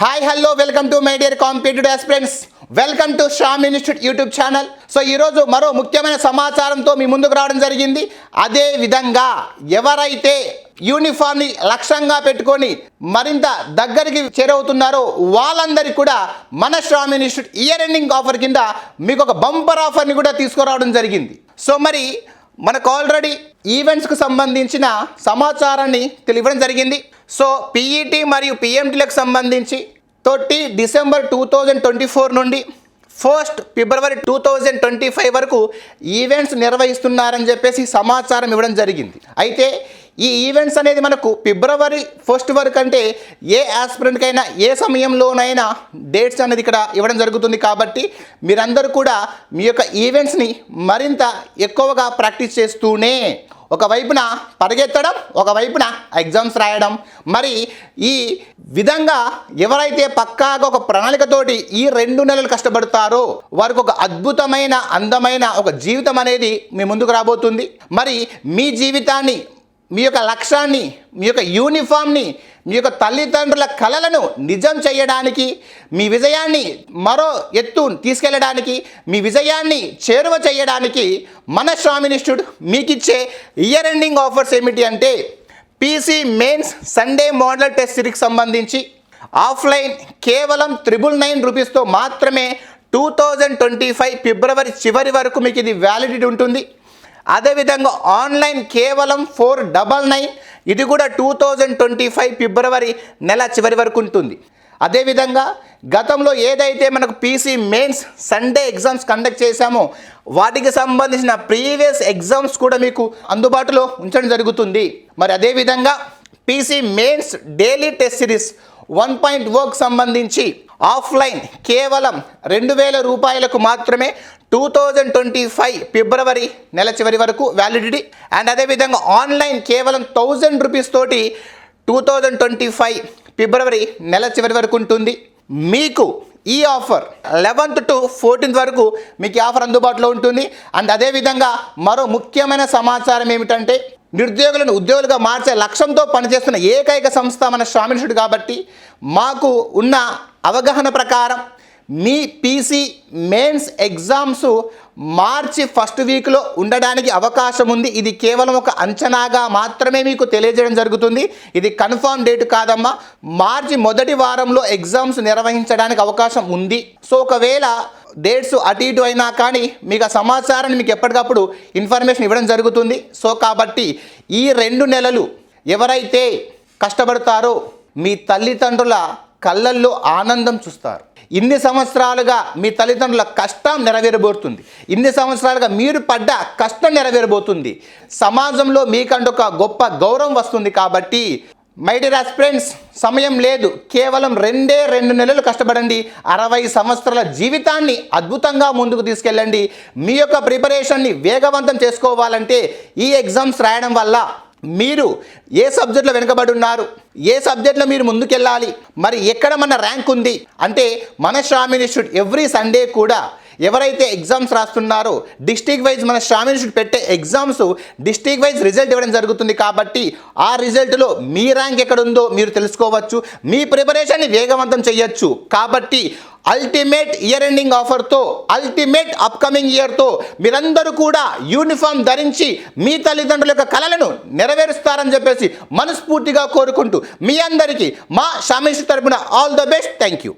Hi hello welcome to my dear competitive aspirants welcome to Shyam institute YouTube channel so ఈరోజు మరో ముఖ్యమైన సమాచారంతో మీ ముందుకు రావడం జరిగింది. అదే విధంగా ఎవరైతే యూనిఫామ్ని లక్ష్యంగా పెట్టుకొని మరింత దగ్గరికి చేరవుతున్నారో వాళ్ళందరికీ కూడా మన Shram institute year ending offer కింద మీకు ఒక బంపర్ ఆఫర్ని కూడా తీసుకురావడం జరిగింది. సో మరి మనకు ఆల్రెడీ ఈవెంట్స్కు సంబంధించిన సమాచారాన్ని తెలియడం జరిగింది. సో పీఈటీ మరియు పిఎంటీలకు సంబంధించి thirty December two thousand twenty four నుండి first February two thousand twenty five వరకు ఈవెంట్స్ నిర్వహిస్తున్నారని చెప్పేసి సమాచారం ఇవ్వడం జరిగింది. అయితే ఈ ఈవెంట్స్ అనేది మనకు ఫిబ్రవరి ఫస్ట్ వరకు అంటే ఏ ఆస్పిరెంట్కైనా ఏ సమయంలోనైనా డేట్స్ అనేది ఇక్కడ ఇవ్వడం జరుగుతుంది కాబట్టి మీరందరూ కూడా మీ యొక్క ఈవెంట్స్ని మరింత ఎక్కువగా ప్రాక్టీస్ చేస్తూనే ఒకవైపున పరిగెత్తడం ఒకవైపున ఎగ్జామ్స్ రాయడం. మరి ఈ విధంగా ఎవరైతే పక్కాగా ఒక ప్రణాళికతోటి ఈ రెండు నెలలు కష్టపడతారో వారికి ఒక అద్భుతమైన అందమైన ఒక జీవితం అనేది మీ ముందుకు రాబోతుంది. మరి మీ జీవితాన్ని మీ యొక్క లక్ష్యాన్ని మీ యొక్క యూనిఫామ్ని మీ యొక్క తల్లిదండ్రుల కలలను నిజం చేయడానికి మీ విజయాన్ని మరో ఎత్తు తీసుకెళ్ళడానికి మీ విజయాన్ని చేరువ చేయడానికి మన స్వామినిష్ఠుడు ఇన్స్టిట్యూట్ మీకు ఇచ్చే ఇయర్ ఎండింగ్ ఆఫర్స్ ఏమిటి అంటే PC mains Sunday model test సిరీస్కి సంబంధించి ఆఫ్లైన్ కేవలం త్రిబుల్ నైన్ రూపీస్తో మాత్రమే two thousand twenty five February చివరి వరకు మీకు ఇది వ్యాలిడిటీ ఉంటుంది. అదేవిధంగా ఆన్లైన్ కేవలం ఫోర్ డబల్ నైన్ ఇది కూడా two thousand twenty five February నెల చివరి వరకు ఉంటుంది. అదేవిధంగా గతంలో ఏదైతే మనకు PC mains Sunday exams conduct చేశామో వాటికి సంబంధించిన ప్రీవియస్ ఎగ్జామ్స్ కూడా మీకు అందుబాటులో ఉంచడం జరుగుతుంది. మరి అదేవిధంగా PC mains daily test series one point work సంబంధించి ఆఫ్లైన్ కేవలం రెండు వేల రూపాయలకు మాత్రమే two thousand twenty five February నెల చివరి వరకు వ్యాలిడిటీ. అండ్ అదేవిధంగా ఆన్లైన్ కేవలం థౌజండ్ రూపీస్ తోటి two thousand twenty five February నెల చివరి వరకు ఉంటుంది. మీకు ఈ ఆఫర్ లెవెన్త్ టు ఫోర్టీన్త్ వరకు మీకు ఈ ఆఫర్ అందుబాటులో ఉంటుంది. అండ్ అదేవిధంగా మరో ముఖ్యమైన సమాచారం ఏమిటంటే నిరుద్యోగులను ఉద్యోగులుగా మార్చే లక్ష్యంతో పనిచేస్తున్న ఏకైక సంస్థ మన స్వామినిషుడు కాబట్టి మాకు ఉన్న అవగాహన ప్రకారం మీ PC mains exams March first వీక్లో ఉండడానికి అవకాశం ఉంది. ఇది కేవలం ఒక అంచనాగా మాత్రమే మీకు తెలియజేయడం జరుగుతుంది. ఇది కన్ఫర్మ్ డేట్ కాదమ్మా. మార్చి మొదటి వారంలో ఎగ్జామ్స్ నిర్వహించడానికి అవకాశం ఉంది. సో ఒకవేళ డేట్స్ అటు ఇటు అయినా కానీ మీకు ఆ సమాచారాన్ని మీకు ఎప్పటికప్పుడు ఇన్ఫర్మేషన్ ఇవ్వడం జరుగుతుంది. సో కాబట్టి ఈ రెండు నెలలు ఎవరైతే కష్టపడతారో మీ తల్లిదండ్రుల కళ్ళల్లో ఆనందం చూస్తారు. ఇన్ని సంవత్సరాలుగా మీ తల్లిదండ్రుల కష్టం నెరవేరబోతుంది. ఇన్ని సంవత్సరాలుగా మీరు పడ్డ కష్టం నెరవేరబోతుంది. సమాజంలో మీకంటూ ఒక గొప్ప గౌరవం వస్తుంది కాబట్టి మై డియర్ ఫ్రెండ్స్ సమయం లేదు. కేవలం రెండే రెండు నెలలు కష్టపడండి. అరవై సంవత్సరాల జీవితాన్ని అద్భుతంగా ముందుకు తీసుకెళ్ళండి. మీ యొక్క ప్రిపరేషన్ని వేగవంతం చేసుకోవాలంటే ఈ ఎగ్జామ్స్ రాయడం వల్ల మీరు ఏ సబ్జెక్ట్లో వెనుకబడి ఉన్నారు? ఏ సబ్జెక్ట్లో మీరు ముందుకెళ్ళాలి? మరి ఎక్కడ మన ర్యాంక్ ఉంది? అంటే మన శ్రామ్ ఇన్స్టిట్యూట్ ఎవ్రీ సండే కూడా ఎవరైతే ఎగ్జామ్స్ రాస్తున్నారో డిస్టిక్ వైజ్ మన శ్రామ్ ఇన్స్టిట్యూట్ పెట్టే ఎగ్జామ్స్ డిస్టిక్ వైజ్ రిజల్ట్ ఇవ్వడం జరుగుతుంది కాబట్టి ఆ రిజల్ట్లో మీ ర్యాంక్ ఎక్కడ ఉందో మీరు తెలుసుకోవచ్చు మీ ప్రిపరేషన్ని వేగవంతం చేయొచ్చు. కాబట్టి అల్టిమేట్ ఇయర్ ఎండింగ్ ఆఫర్తో అల్టిమేట్ అప్కమింగ్ ఇయర్తో మీరందరూ కూడా యూనిఫామ్ ధరించి మీ తల్లిదండ్రుల యొక్క కళలను నెరవేరుస్తారని చెప్పేసి మనస్ఫూర్తిగా కోరుకుంటూ మీ అందరికీ మా షామేష్ తరపున all the best thank you